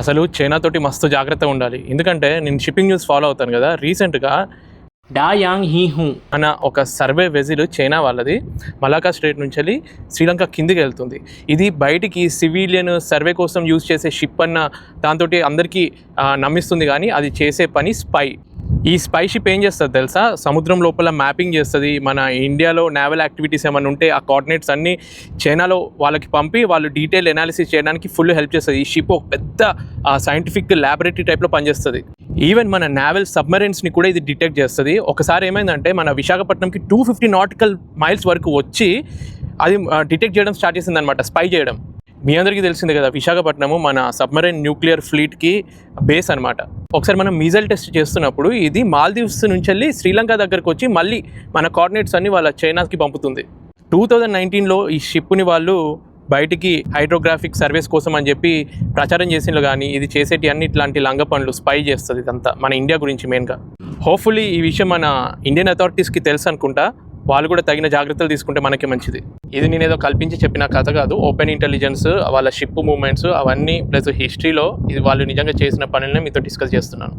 అసలు చైనా తోటి మస్తు జాగ్రత్తగా ఉండాలి. ఎందుకంటే నేను షిప్పింగ్ న్యూస్ ఫాలో అవుతాను కదా. రీసెంట్గా డా యాంగ్ హీ హూ. అన్న ఒక సర్వే వెజిల్ చైనా వాళ్ళది. మలాకా స్టేట్ నుంచి వెళ్ళి శ్రీలంక కిందికి వెళ్తుంది. ఇది బయటికి సివిలియన్ సర్వే కోసం యూజ్ చేసే షిప్ అన్న దాంతో అందరికీ నమ్మిస్తుంది కానీ అది చేసే పని స్పై ఈ స్పై షిప్ ఏం చేస్తుంది తెలుసా? సముద్రం లోపల మ్యాపింగ్ చేస్తుంది. మన ఇండియాలో నేవల్ యాక్టివిటీస్ ఏమైనా ఉంటే ఆ కోఆర్డినేట్స్ అన్నీ చైనాలో వాళ్ళకి పంపి వాళ్ళు డీటెయిల్ ఎనాలిసిస్ చేయడానికి ఫుల్ హెల్ప్ చేస్తుంది. ఈ షిప్ ఒక పెద్ద సైంటిఫిక్ ల్యాబొరేటరీ టైప్లో పనిచేస్తుంది. ఈవెన్ మన నావెల్ సబ్మరైన్స్ని కూడా ఇది డిటెక్ట్ చేస్తుంది. ఒకసారి ఏమైందంటే మన విశాఖపట్నంకి టూ ఫిఫ్టీ నాటికల్ మైల్స్ వరకు వచ్చి అది డిటెక్ట్ చేయడం స్టార్ట్ చేసింది అనమాట స్పై చేయడం. మీ అందరికీ తెలిసిందే కదా విశాఖపట్నము మన సబ్మరైన్ న్యూక్లియర్ ఫ్లీట్కి బేస్ అనమాట ఒకసారి మనం మీజల్ టెస్ట్ చేస్తున్నప్పుడు ఇది మాల్దీవ్స్ నుంచి వెళ్ళి శ్రీలంక దగ్గరకు వచ్చి మళ్ళీ మన కోఆర్డినేట్స్ అన్ని వాళ్ళ చైనాకి పంపుతుంది. టూ థౌజండ్ నైన్టీన్లో ఈ షిప్ని వాళ్ళు బయటికి హైడ్రోగ్రాఫిక్ సర్వీస్ కోసం అని చెప్పి ప్రచారం చేసిన కానీ ఇది చేసేటి అన్ని ఇట్లాంటి లంగ పనులు స్పై చేస్తుంది ఇదంతా మన ఇండియా గురించి మెయిన్గా. హోప్ఫుల్లీ ఈ విషయం మన ఇండియన్ అథారిటీస్కి తెలుసు అనుకుంటా. వాళ్ళు కూడా తగిన జాగ్రత్తలు తీసుకుంటే మనకి మంచిది. ఇది నేను ఏదో కల్పించి చెప్పిన కథ కాదు. ఓపెన్ ఇంటెలిజెన్స్ వాళ్ళ షిప్ మూమెంట్స్ అవన్నీ ప్లస్ హిస్టరీలో ఇది వాళ్ళు నిజంగా చేసిన పనులనే మీతో డిస్కస్ చేస్తున్నాను.